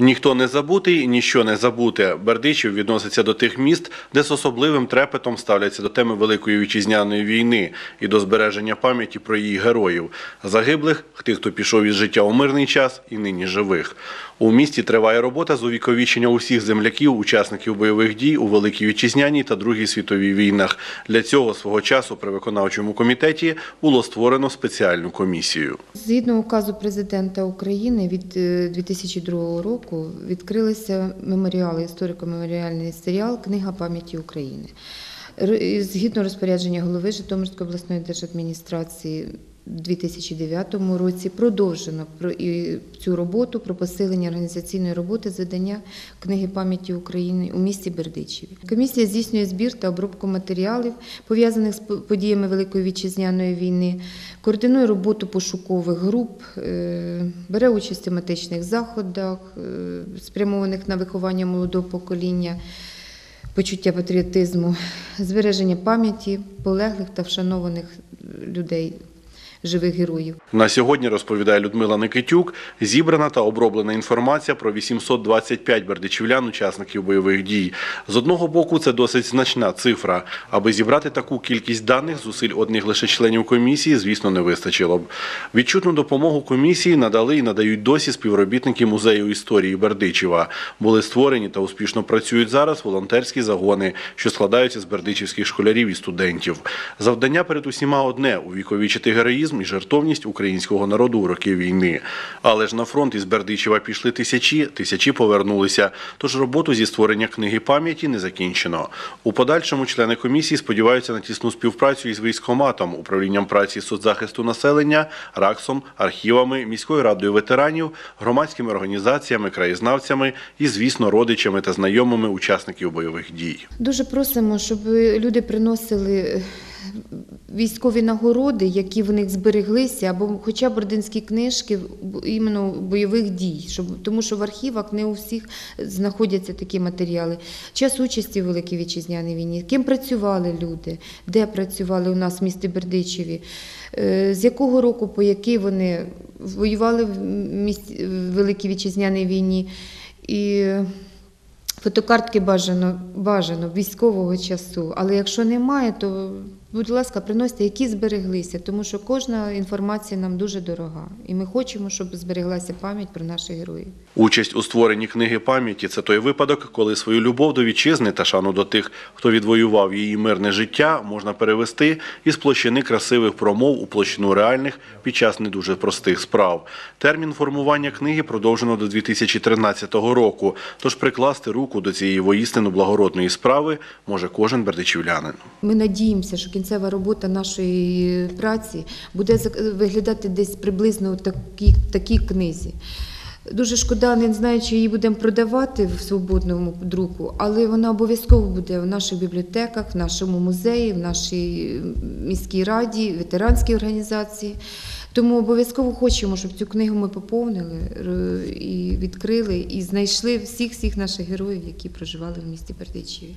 Ніхто не забутий, ніщо не забуте. Бердичів відноситься до тих міст, де з особливим трепетом ставляться до теми Великої вітчизняної війни і до збереження пам'яті про її героїв, загиблих, тих, хто пішов із життя у мирний час і нині живих. У місті триває робота з увіковічення усіх земляків, учасників бойових дій у Великій Вітчизняній та Другій світовій війнах. Для цього свого часу при виконавчому комітеті було створено спеціальну комісію. Згідно указу президента України від е, 2002 року відкрилися меморіали, історико-меморіальний серіал Книга пам'яті України. Згідно розпорядження голови Житомирської обласної держадміністрації 2009 році продовжено про цю роботу про посилення організаційної роботи з видання книги пам'яті України у місті Бердичеві. Комісія здійснює збір та обробку матеріалів, пов'язаних з подіями Великої вітчизняної війни, координує роботу пошукових груп, е, бере участь в тематичних заходах, е, спрямованих на виховання молодого покоління, почуття патріотизму, збереження пам'яті полеглих та вшанованих людей, живих героїв. На сьогодні, розповідає Людмила Никитюк, зібрана та оброблена інформація про 825 бердичівлян, учасників бойових дій. З одного боку, це досить значна цифра. Аби зібрати таку кількість даних, зусиль одних лише членів комісії, звісно, не вистачило б. Відчутну допомогу комісії надали і надають досі співробітники музею історії Бердичева. Були створені та успішно працюють зараз волонтерські загони, що складаються з бердичівських школярів і студентів. Завдання перед усіма одне увіковічити героїзм і жертовність українського народу у роки війни. Але ж на фронт із Бердичева пішли тисячі, тисячі повернулися. Тож роботу зі створення книги пам'яті не закінчено. У подальшому члени комісії сподіваються на тісну співпрацю із військкоматом, управлінням праці соцзахисту населення, РАКСом, архівами, міською радою ветеранів, громадськими організаціями, краєзнавцями і, звісно, родичами та знайомими учасників бойових дій. Дуже просимо, щоб люди приносили військові нагороди, які в них збереглися, або хоча б орденські книжки іменно бойових дій, щоб, тому що в архівах не у всіх знаходяться такі матеріали. Час участі в Великій Вітчизняній війні, ким працювали люди, де працювали у нас в місті Бердичеві, е, з якого року, по який вони воювали в місті Великій Вітчизняній війні. І Фотокартки бажано, бажано військового часу, але якщо немає, то будь ласка, приносьте, які збереглися, тому що кожна інформація нам дуже дорога, і ми хочемо, щоб збереглася пам'ять про наших героїв. Участь у створенні книги пам'яті це той випадок, коли свою любов до вітчизни та шану до тих, хто відвоював її мирне життя, можна перевести із площини красивих промов у площину реальних під час не дуже простих справ. Термін формування книги продовжено до 2013 року. Тож прикласти руку до цієї воїстину благородної справи може кожен бердичівлянин. Ми надіємося, що кінцева робота нашої праці буде виглядати десь приблизно у такій, такій книзі. Дуже шкода, не знаю, чи її будемо продавати в свободному друку, але вона обов'язково буде в наших бібліотеках, в нашому музеї, в нашій міській раді, ветеранській організації. Тому обов'язково хочемо, щоб цю книгу ми поповнили і відкрили, і знайшли всіх всіх наших героїв, які проживали в місті Бердичеві.